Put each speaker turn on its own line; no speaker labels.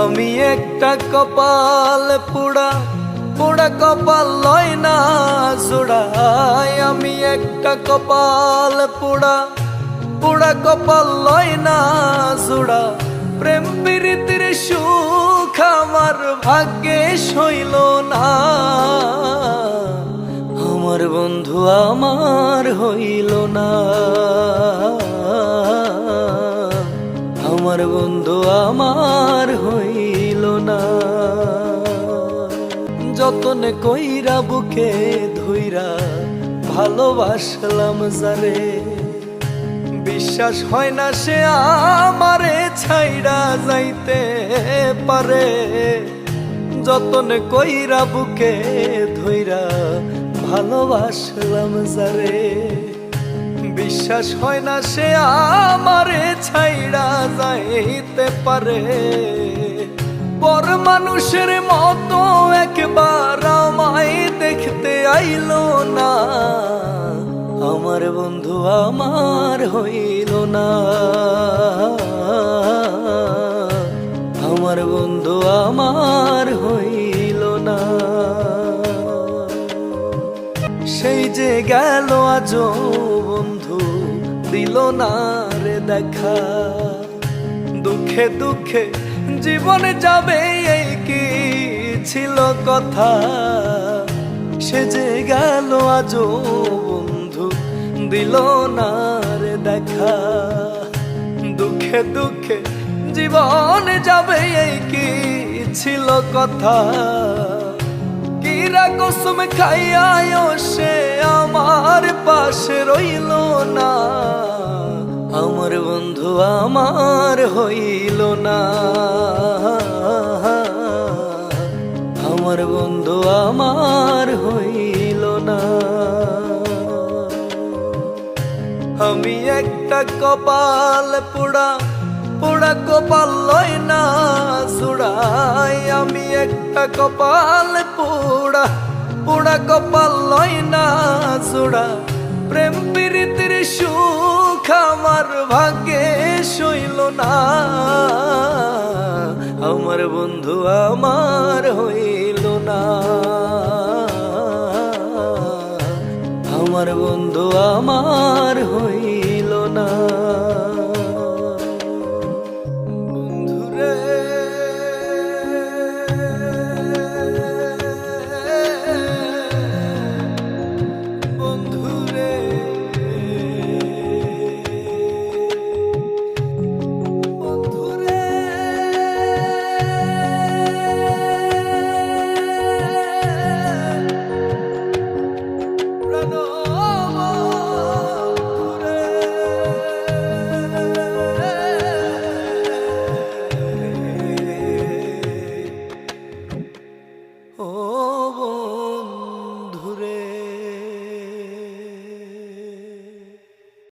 আমি একটা কপাল পোড়া পোড়া কপাল লয় না জোড়াই আমি একটা কপাল পোড়া পোড়া কপাল লয় না জোড়া। প্রেম প্রীতির সুখ আমার ভাগ্যে শৈল না। যতনে কইরা বুকে ধইরা ভালোবাসলাম যারে। বিশ্বাস হয় না সে আমারে ছাইড়া যাইতে পারে। যতনে কইরা বুকে ধইরা ভালোবাসলাম যারে। বিশ্বাস হয় না সে আমারে ছাইড়া যাইতে পারে। পর মানুষের মতো একবার আমায় দেখতে আইলো না। আমার বন্ধু আমার হইল না। আমার বন্ধু আমার হইল না। সেই যে গেল আজ বন্ধু দিল না রে দেখা। দুঃখে দুঃখে জীবনে যাবে এই কি ছিল কথা? সে যে গেল আজ বন্ধু, দিল না রে দেখা। দুঃখে দুঃখে জীবনে যাবে এই কি ছিল কথা? কিরা কুসুম খাইয়ায় সে আমার পাশে রইল না? আমার হইল না। আমার বন্ধু আমার হইল না। আমি একটা কপাল পোড়া পোড়া কপাল লয় না সুড়াই। আমি একটা কপাল পোড়া পোড়া কপাল লয় না সুড়া প্রেম প্রীতির সুখ আমার ভাগ্যে শৈল না। আমার বন্ধু আমার হইল না। আমার বন্ধু আমার oh, oh.